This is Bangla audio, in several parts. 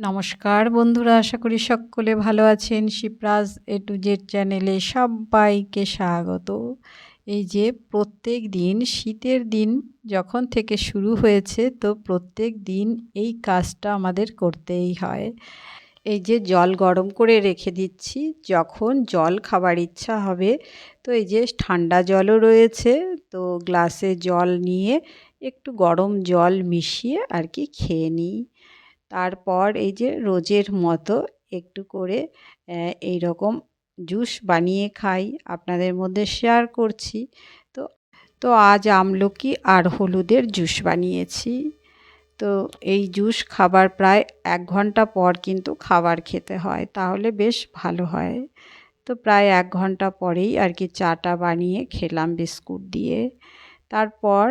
নমস্কার বন্ধুরা, আশা করি সকলে ভালো আছেন। শিবরাজ এ টু জেড চ্যানেলে সবাইকে স্বাগত। এই যে প্রত্যেক দিন, শীতের দিন যখন থেকে শুরু হয়েছে, তো প্রত্যেক দিন এই কাজটা আমাদের করতেই হয়। এই যে জল গরম করে রেখে দিচ্ছি, যখন জল খাবার ইচ্ছা হবে, তো এই যে ঠান্ডা জলও রয়েছে, তো গ্লাসে জল নিয়ে একটু গরম জল মিশিয়ে আর কি খেয়ে নিই। তারপর এই যে রোজের মতো একটু করে এই রকম জুস বানিয়ে খাই। আপনাদের মধ্যে শেয়ার করছি। তো তো আজ আমলকি আর হলুদের জুস বানিয়েছি। তো এই জুস খাবার প্রায় এক ঘণ্টা পর কিন্তু খাবার খেতে হয়, তাহলে বেশ ভালো হয়। তো প্রায় এক ঘণ্টা পরেই আর কি চাটা বানিয়ে খেলাম বিস্কুট দিয়ে। তারপর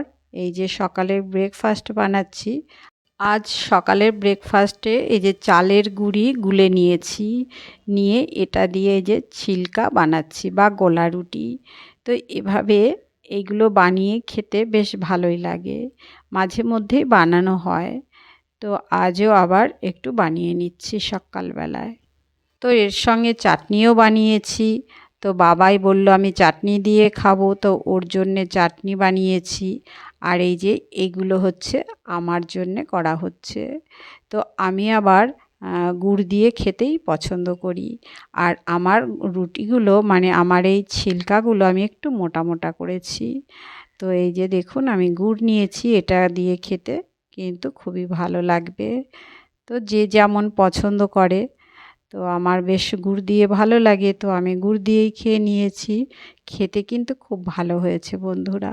এই যে সকালে ব্রেকফাস্ট বানাচ্ছি আজ সকালের ব্রেকফাস্টে এই যে চালের গুঁড়ি গুলে নিয়েছি, নিয়ে এটা দিয়ে এই যে ছিলকা বানাচ্ছি বা গোলা রুটি। তো এভাবে এইগুলো বানিয়ে খেতে বেশ ভালোই লাগে, মাঝে মধ্যেই বানানো হয়। তো আজও আবার একটু বানিয়ে নিচ্ছি সকালবেলায়। তো এর সঙ্গে চাটনিও বানিয়েছি, তো বাবাই বলল, আমি চাটনি দিয়ে খাব। তো ওর জন্যে চাটনি বানিয়েছি। আর এই যে এগুলো হচ্ছে আমার জন্যে করা হচ্ছে। তো আমি আবার গুড় দিয়ে খেতেই পছন্দ করি। আর আমার রুটিগুলো মানে আমার এই ছিলকাগুলো আমি একটু মোটা মোটা করেছি। তো এই যে দেখুন, আমি গুড় নিয়েছি এটা দিয়ে খেতে, কিন্তু খুবই ভালো লাগবে। তো যে যেমন পছন্দ করে, তো আমার বেশ গুড় দিয়ে ভালো লাগে। তো আমি গুড় দিয়েই খেয়ে নিয়েছি। খেতে কিন্তু খুব ভালো হয়েছে বন্ধুরা।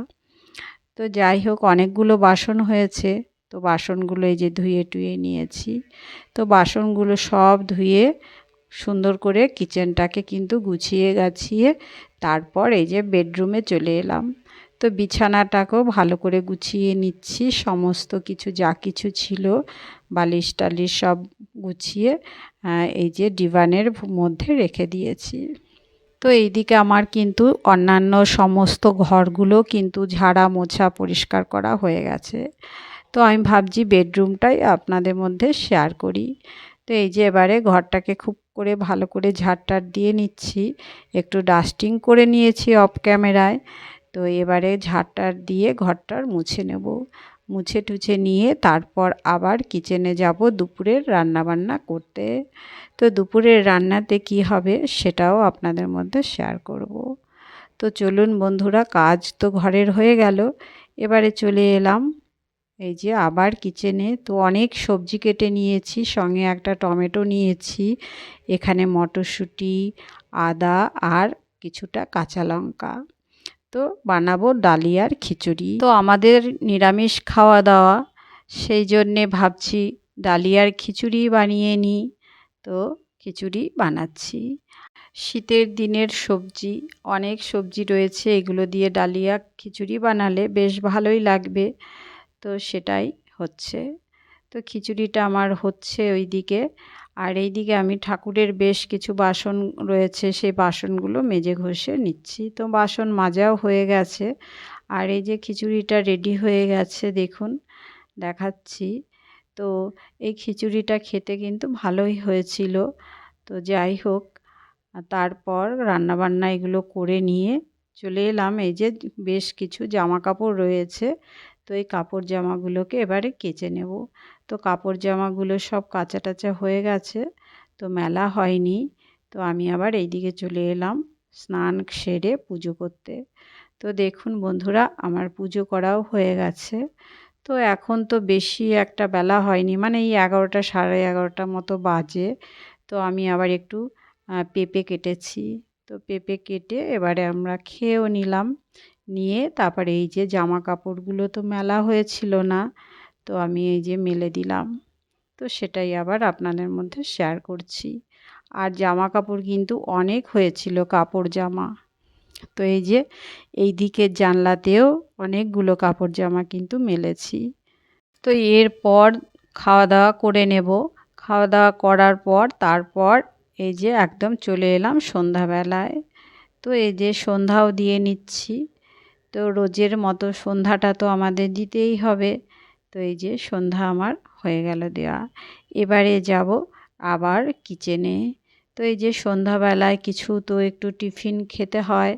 তো যাই হোক, অনেকগুলো বাসন হয়েছে। তো বাসনগুলো এই যে ধুয়ে টুয়ে নিয়েছি। তো বাসনগুলো সব ধুয়ে সুন্দর করে কিচেনটাকে কিন্তু গুছিয়ে গাছিয়ে তারপর এই যে বেডরুমে চলে এলাম। তো বিছানাটাকেও ভালো করে গুছিয়ে নিচ্ছি। সমস্ত কিছু যা কিছু ছিল, বালিশ টালিশ সব গুছিয়ে এই যে ডিভানের মধ্যে রেখে দিয়েছি। তো এইদিকে আমার কিন্তু অন্যান্য সমস্ত ঘরগুলো কিন্তু ঝাড়া মোছা পরিষ্কার করা হয়ে গেছে। তো আমি ভাবছি বেডরুমটাই আপনাদের মধ্যে শেয়ার করি। তো এই যে এবারে ঘরটাকে খুব করে ভালো করে ঝাড়টার দিয়ে নিচ্ছি। একটু ডাস্টিং করে নিয়েছি অফ ক্যামেরায়। তো এবারে ঝাড়টার দিয়ে ঘরটার মুছে নেব। মুছে টুছে নিয়ে তারপর আবার কিচেনে যাব দুপুরের রান্নাবান্না করতে। তো দুপুরের রান্নাতে কি হবে সেটাও আপনাদের মধ্যে শেয়ার করব। তো চলুন বন্ধুরা, কাজ তো ঘরের হয়ে গেল। এবারে চলে এলাম। এই যে আবার কিচেনে তো অনেক সবজি কেটে নিয়েছি, সঙ্গে একটা টমেটো নিয়েছি, এখানে মটরশুঁটি, আদা আর কিছুটা কাঁচা লঙ্কা। তো বানাবো ডালিয়ার খিচুড়ি। তো আমাদের নিরামিষ খাওয়া দাওয়া সেই জন্যে ভাবছি ডালিয়ার খিচুড়ি বানিয়ে নিই। তো খিচুড়ি বানাচ্ছি। শীতের দিনের সবজি, অনেক সবজি রয়েছে, এগুলো দিয়ে ডালিয়া খিচুড়ি বানালে বেশ ভালোই লাগবে। তো সেটাই হচ্ছে। তো খিচুড়িটা আমার হচ্ছে ওই দিকে আর এই দিকে আমি ঠাকুরের বেশ কিছু বাসন রয়েছে, সেই বাসনগুলো মেজে ঘষে নিচ্ছি। তো বাসন মাজাও হয়ে গেছে। আর এই যে খিচুড়িটা রেডি হয়ে গেছে, দেখুন, দেখাচ্ছি। তো এই খিচুড়িটা খেতে কিন্তু ভালোই হয়েছিল। তো যাই হোক, তারপর রান্নাবান্না এগুলো করে নিয়ে চলে এলাম। এই যে বেশ কিছু জামা কাপড় রয়েছে তো এই কাপড় জামাগুলোকে এবারে কেচে নেব। তো কাপড় জামাগুলো সব কাচা টাচা হয়ে গেছে, তো মেলা হয়নি। তো আমি আবার এই দিকে চলে এলাম স্নান সেরে পুজো করতে। তো দেখুন বন্ধুরা, আমার পুজো করাও হয়ে গেছে। তো এখন তো বেশি একটা বেলা হয়নি মানে এই এগারোটা সাড়ে এগারোটার মতো বাজে। তো আমি আবার একটু পেঁপে কেটেছি। তো পেঁপে কেটে এবারে আমরা খেয়েও নিলাম। নিয়ে তারপরে এই যে জামা কাপড়গুলো তো মেলা হয়েছিল না, তো আমি এই যে মেলে দিলাম। তো সেটাই আবার আপনাদের মধ্যে শেয়ার করছি। আর জামা কাপড় কিন্তু অনেক হয়েছিল কাপড় জামা। তো এই যে এই দিকের জানলাতেও অনেকগুলো কাপড় জামা কিন্তু মেলেছি। তো এরপর খাওয়া দাওয়া করে নেব। খাওয়া দাওয়া করার পর তারপর এই যে একদম চলে এলাম সন্ধ্যাবেলায়। তো এই যে সন্ধ্যাও দিয়ে নিচ্ছি। তো রোজের মতো সন্ধ্যাটা তো আমাদের দিতেই হবে। তো এই যে সন্ধ্যা আমার হয়ে গেল দেওয়া। এবারে যাব আবার কিচেনে তো এই যে সন্ধ্যাবেলায় কিছু তো একটু টিফিন খেতে হয়।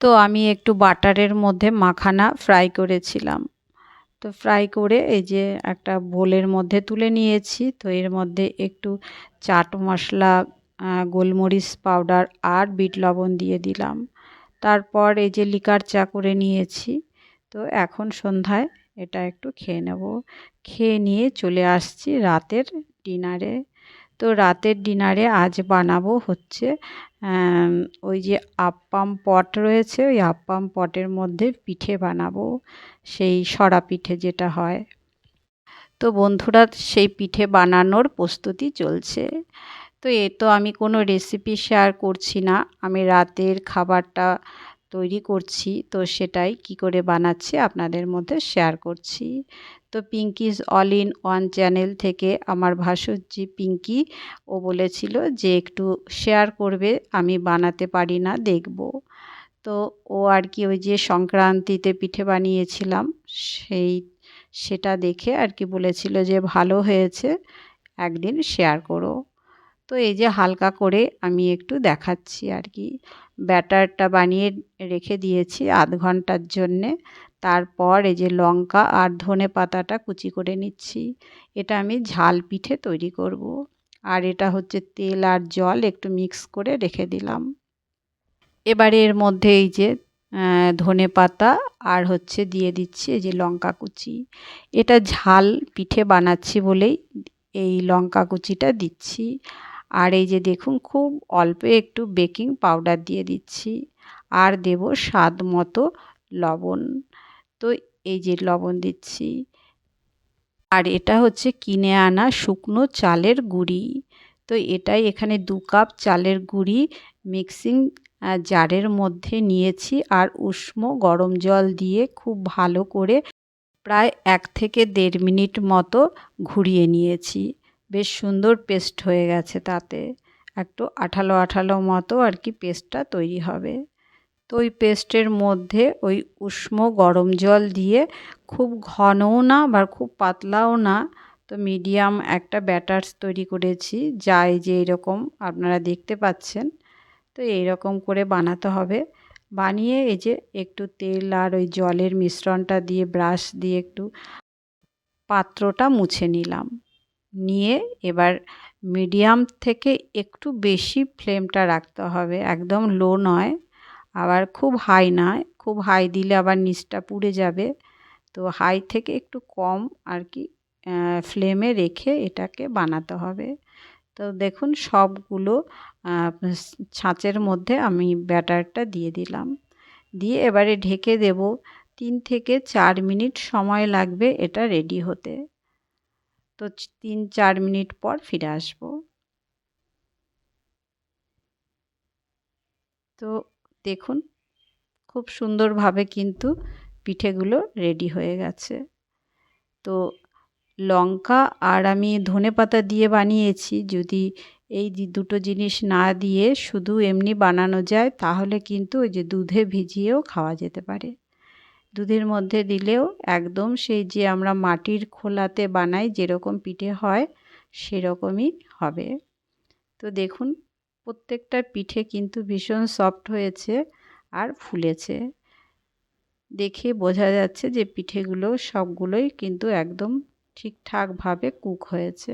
তো আমি একটু বাটারের মধ্যে মাখানা ফ্রাই করেছিলাম। তো ফ্রাই করে এই যে একটা বোলের মধ্যে তুলে নিয়েছি। তো এর মধ্যে একটু চাট মশলা গোলমরিচ পাউডার আর বিট লবণ দিয়ে দিলাম। তারপর এই যে লিকার চা করে নিয়েছি। তো এখন সন্ধ্যায় এটা একটু খেয়ে নেব। খেয়ে নিয়ে চলে আসছি রাতের ডিনারে। তো রাতের ডিনারে আজ বানাবো হচ্ছে ওই যে আপ্পাম পট রয়েছে, ওই আপ্পাম পটের মধ্যে পিঠে বানাবো, সেই সরা পিঠে যেটা হয়। তো বন্ধুরা, সেই পিঠে বানানোর প্রস্তুতি চলছে। তো এ তো আমি কোনো রেসিপি শেয়ার করছি না। আমি রাতের খাবারটা তৈরি করছি, তো সেটাই কি করে বানাচ্ছি আপনাদের মধ্যে শেয়ার করছি। তো Pinky's all in one channel থেকে আমার ভাসুজি পিঙ্কি ও বলেছিল যে একটু শেয়ার করবে, আমি বানাতে পারি না, দেখব। তো ও আর কি ওই যে সংক্রান্তিতে পিঠে বানিয়েছিলাম, সেই, সেটা দেখে আর কি বলেছিল যে ভালো হয়েছে, একদিন শেয়ার করো। তো এই যে হালকা করে আমি একটু দেখাচ্ছি আর কি। ব্যাটারটা বানিয়ে রেখে দিয়েছি আধ ঘণ্টার জন্যে। তারপর এই যে লঙ্কা আর ধনে পাতাটা কুচি করে নিচ্ছি। এটা আমি ঝাল পিঠে তৈরি করব। আর এটা হচ্ছে তেল আর জল একটু মিক্স করে রেখে দিলাম। এবারে এর মধ্যে এই যে ধনে পাতা আর হচ্ছে দিয়ে দিচ্ছি এই যে লঙ্কা কুচি। এটা ঝাল পিঠে বানাচ্ছি বলেই এই লঙ্কা কুচিটা দিচ্ছি। আর এই যে দেখুন, খুব অল্প একটু বেকিং পাউডার দিয়ে দিচ্ছি। আর দেব স্বাদ মতো লবণ। তো এই যে লবণ দিচ্ছি। আর এটা হচ্ছে কিনে আনা শুকনো চালের গুঁড়ি। তো এটাই এখানে দু কাপ চালের গুঁড়ি মিক্সিং জারের মধ্যে নিয়েছি। আর উষ্ণ গরম জল দিয়ে খুব ভালো করে প্রায় এক থেকে দেড় মিনিট মতো ঘুরিয়ে নিয়েছি। বেশ সুন্দর পেস্ট হয়ে গেছে তাতে। একটু আঠালো আঠালো মতো আর কি পেস্টটা তৈরি হবে। তো ওই পেস্টের মধ্যে ওই উষ্ণ গরম জল দিয়ে খুব ঘনও না বা খুব পাতলাও না, তো মিডিয়াম একটা ব্যাটার্স তৈরি করেছি যা এই যে এরকম আপনারা দেখতে পাচ্ছেন। তো এইরকম করে বানাতে হবে। বানিয়ে এই যে একটু তেল আর ওই জলের মিশ্রণটা দিয়ে ব্রাশ দিয়ে একটু পাত্রটা মুছে নিলাম। নিয়ে এবার মিডিয়াম থেকে একটু বেশি ফ্লেমটা রাখতে হবে। একদম লো নয়, আবার খুব হাই নয় খুব হাই দিলে আবার নিচটা পুড়ে যাবে। তো হাই থেকে একটু কম আর কি ফ্লেমে রেখে এটাকে বানাতে হবে। তো দেখুন সবগুলো ছাঁচের মধ্যে আমি ব্যাটারটা দিয়ে দিলাম। দিয়ে এবারে ঢেকে দেব। তিন থেকে চার মিনিট সময় লাগবে এটা রেডি হতে। তো তিন, চার মিনিট পর ফিরে আসব। তো দেখুন, খুব সুন্দরভাবে কিন্তু পিঠেগুলো রেডি হয়ে গেছে। তো লঙ্কা আর আমি ধনে পাতা দিয়ে বানিয়েছি, যদি এই দুটো জিনিস না দিয়ে শুধু এমনি বানানো যায়, তাহলে কিন্তু ওই যে দুধে ভিজিয়েও খাওয়া যেতে পারে। দুধের মধ্যে দিলেও একদম সেই যে আমরা মাটির খোলাতে বানাই যেরকম পিঠে হয় সেরকমই হবে। তো দেখুন, প্রত্যেকটা পিঠে কিন্তু ভীষণ সফট হয়েছে আর ফুলেছে। দেখে বোঝা যাচ্ছে যে পিঠেগুলো সবগুলোই কিন্তু একদম ঠিকঠাকভাবে কুক হয়েছে,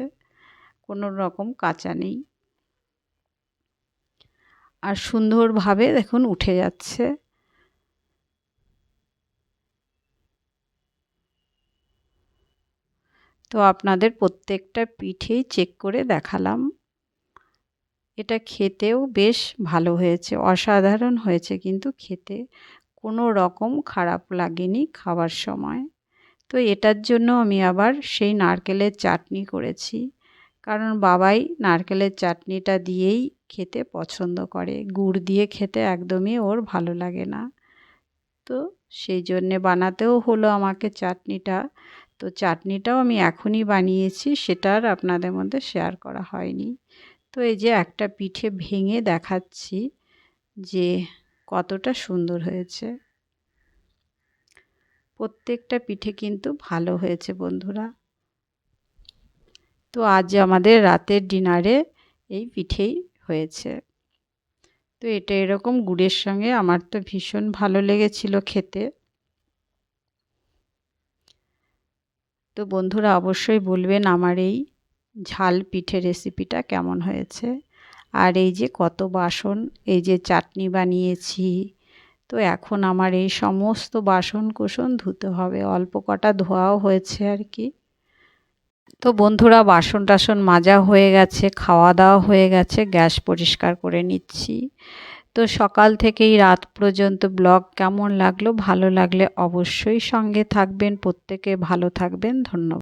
কোনো রকম কাঁচা নেই। আর সুন্দরভাবে দেখুন উঠে যাচ্ছে। তো আপনাদের প্রত্যেকটা পিঠেই চেক করে দেখালাম। এটা খেতেও বেশ ভালো হয়েছে, অসাধারণ হয়েছে, কিন্তু খেতে কোনো রকম খারাপ লাগেনি খাবার সময়। তো এটার জন্য আমি আবার সেই নারকেলের চাটনি করেছি, কারণ বাবাই নারকেলের চাটনিটা দিয়েই খেতে পছন্দ করে, গুড় দিয়ে খেতে একদমই ওর ভালো লাগে না। তো সেই জন্যে বানাতেও হলো আমাকে চাটনিটা। তো চাটনিটাও আমি এখনই বানিয়েছি, সেটা আর আপনাদের মধ্যে শেয়ার করা হয়নি। তো এই যে একটা পিঠে ভেঙে দেখাচ্ছি যে কতটা সুন্দর হয়েছে। প্রত্যেকটা পিঠে কিন্তু ভালো হয়েছে বন্ধুরা। তো আজ আমাদের রাতের ডিনারে এই পিঠেই হয়েছে। তো এটা এরকম গুড়ের সঙ্গে আমার তো ভীষণ ভালো লেগেছিল খেতে। তো বন্ধুরা অবশ্যই বলবেন আমার এই ঝাল পিঠে রেসিপিটা কেমন হয়েছে। আর এই যে কত বাসন, এই যে চাটনি বানিয়েছি, তো এখন আমার এই সমস্ত বাসন কুসন ধুতে হবে, অল্প কটা ধোয়াও হয়েছে আর কি। তো বন্ধুরা বাসন টাসন মাজা হয়ে গেছে খাওয়া দাওয়া হয়ে গেছে, গ্যাস পরিষ্কার করে নিচ্ছি। তো সকাল থেকেই রাত পর্যন্ত ব্লগ কেমন লাগল? ভালো লাগলে অবশ্যই সঙ্গে থাকবেন। প্রত্যেকে ভালো থাকবেন। ধন্যবাদ।